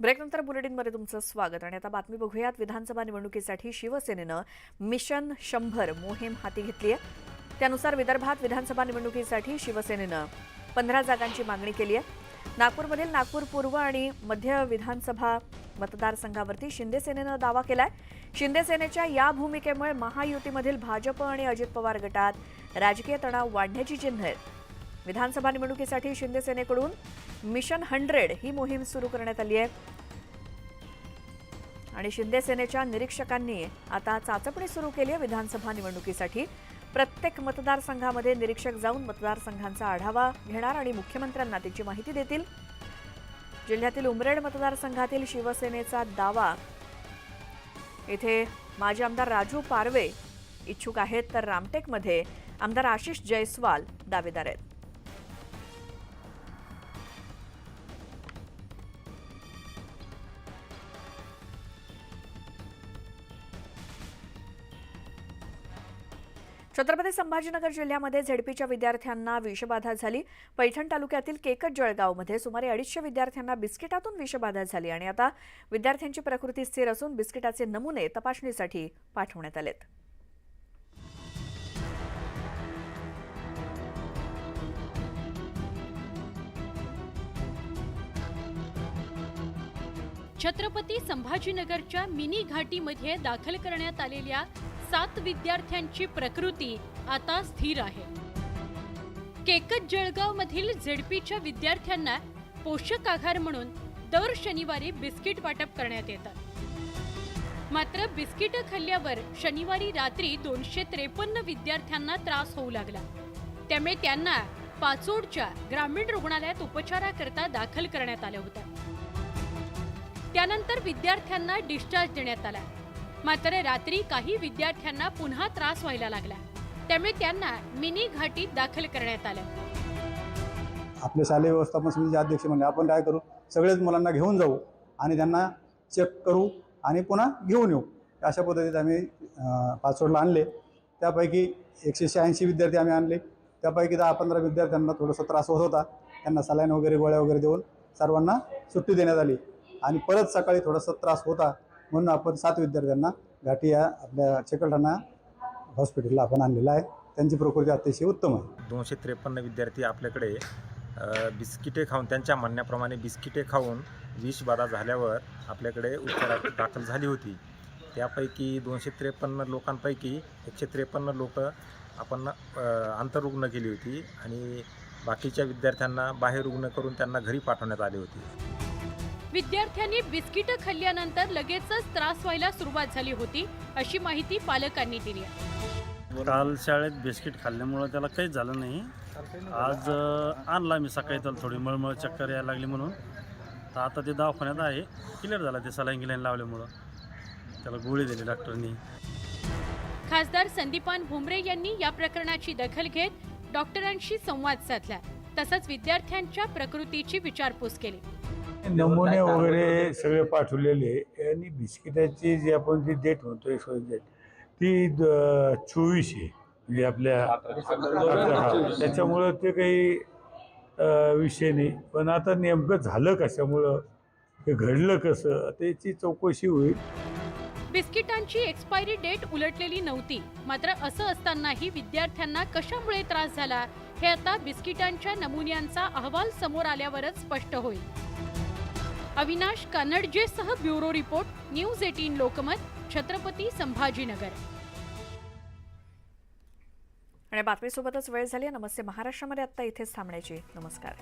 ब्रेकनंतर बुलेटिनमध्ये तुमचं स्वागत. आणि आता बातमी बघूयात विधानसभा निवडणुकीसाठी शिवसेनेनं मिशन शंभर मोहीम हाती घेतली आहे त्यानुसार विदर्भात विधानसभा निवडणुकीसाठी शिवसेनेनं पंधरा जागांची मागणी केली आहे नागपूरमधील नागपूर पूर्व आणि मध्य विधानसभा मतदारसंघावरती शिंदे सेनेनं दावा केलाय. शिंदे सेनेच्या या भूमिकेमुळे महायुतीमधील भाजप आणि अजित पवार गटात राजकीय तणाव वाढण्याची चिन्ह आहेत. विधानसभा निवडणुकीसाठी शिंदेसेनेकडून मिशन हंड्रेड ही मोहीम सुरू करण्यात आली आहे. आणि शिंदेसेनेच्या निरीक्षकांनी आता चाचपणी सुरू केली आहे विधानसभा निवडणुकीसाठी. प्रत्येक मतदारसंघामध्ये निरीक्षक जाऊन मतदारसंघांचा आढावा घेणार आणि मुख्यमंत्र्यांना त्याची माहिती देतील. जिल्ह्यातील उमरेड मतदारसंघातील शिवसेनेचा दावा. येथे माजी आमदार राजू पारवे इच्छुक आहेत. तर रामटेकमध्ये आमदार आशिष जयस्वाल दावेदार आहेत. छत्रपती संभाजीनगर जिल्ह्यामध्ये झेडपीच्या विद्यार्थ्यांना विषबाधा झाली. पैठण तालुक्यातील केकट जळगावमध्ये सुमारे अडीचशे विद्यार्थ्यांना बिस्किटातून विषबाधा झाली आणि आता विद्यार्थ्यांची प्रकृती स्थिर असून बिस्किटाचे नमुने तपासणीसाठी पाठवण्यात आलेत. छत्रपती संभाजीनगरच्या मिनी घाटीमध्ये दाखल करण्यात आलेल्या सात विद्यार्थ्यांची प्रकृती आता स्थिर आहे. केकत जळगाव मधील झेडपीच्या विद्यार्थ्यांना पोषक आहार म्हणून दर शनिवारी बिस्किट वाटप करण्यात येतात मात्र बिस्किट खाल्ल्यावर शनिवारी रात्री दोनशे त्रेपन्न विद्यार्थ्यांना त्रास होऊ लागला. त्यामुळे त्यांना पाचोडच्या ग्रामीण रुग्णालयात उपचाराकरता दाखल करण्यात आलं होतं. त्यानंतर विद्यार्थ्यांना डिस्चार्ज देण्यात आला. मात्र रात्री काही विद्यार्थ्यांना पुन्हा त्रास व्हायला लागला. त्यामुळे त्यांना मिनी घाटीत दाखल करण्यात आलं. आपले शालेय व्यवस्थापन समितीचे अध्यक्ष म्हणले आपण काय करू? सगळेच मुलांना घेऊन जाऊ आणि त्यांना चेक करू आणि पुन्हा घेऊन येऊ. अशा पद्धतीत आम्ही पासवर्डला आणले. त्यापैकी एकशे शहाऐंशी विद्यार्थी आम्ही आणले. त्यापैकी दहा पंधरा विद्यार्थ्यांना थोडासा त्रास होत होता. त्यांना सलाईन वगैरे गोळ्या वगैरे देऊन सर्वांना सुट्टी देण्यात आली. आणि परत सकाळी थोडासा त्रास होता. म्हणून आपण सात विद्यार्थ्यांना घाटी या आपल्या चिकलठाणा हॉस्पिटलला आपण आणलेला आहे. त्यांची प्रकृती अतिशय उत्तम आहे. दोनशे त्रेपन्न विद्यार्थी आपल्याकडे बिस्किटे खाऊन त्यांच्या म्हणण्याप्रमाणे बिस्किटे खाऊन विषबाधा झाल्यावर आपल्याकडे उपचारात दाखल झाली होती. त्यापैकी दोनशे त्रेपन्न लोकांपैकी एकशे त्रेपन्न लोक आपण आंतररुग्ण केली होती आणि बाकीच्या विद्यार्थ्यांना बाहेर रुग्ण करून त्यांना घरी पाठवण्यात आले होते. विद्यार्थ्यांनी बिस्किट खाल्ल्यानंतर लगेचच त्रास व्हायला सुरुवात झाली होती अशी माहिती पालकांनी दिली आहे. काल शाळेत बिस्किट खाल्ल्यामुळं त्याला काहीच झालं नाही. आज आणला मी सकाळी त्याला थोडी मळमळ चक्कर यायला लागली म्हणून. तर आता ते दवाखान्यात आहे. क्लिअर झाला ते सलाईन गिलाईन लावल्यामुळं. त्याला गोळी दिली डॉक्टरनी. खासदार संदीपान भुमरे यांनी या प्रकरणाची दखल घेत डॉक्टरांशी संवाद साधला. तसंच विद्यार्थ्यांच्या प्रकृतीची विचारपूस केली. नमुने वगैरे सगळे पाठवलेले आणि बिस्किटाची जी आपण जी डेट म्हणतो एक्सपायरी डेट ती द- चोवीस आहे. म्हणजे आपल्या. त्याच्यामुळं ते काही विषय नाही. पण आता नेमकं झालं कशामुळं? हे घडलं कसं? त्याची चौकशी होईल. बिस्किटांची एक्सपायरी डेट उलटलेली नव्हती. मात्र असं असतानाही विद्यार्थ्यांना कशामुळे त्रास झाला हे आता बिस्किटांच्या नमुन्यांचा अहवाल समोर आल्यावरच स्पष्ट होईल. Avinash कानडजेसह bureau report news eighteen Lokmat Chhatrapati Sambhajinagar. आणि बातमीसोबतच वेळ झाली आहे. नमस्ते. महाराष्ट्रामध्ये आत्ता इथेच थांबण्याची. नमस्कार.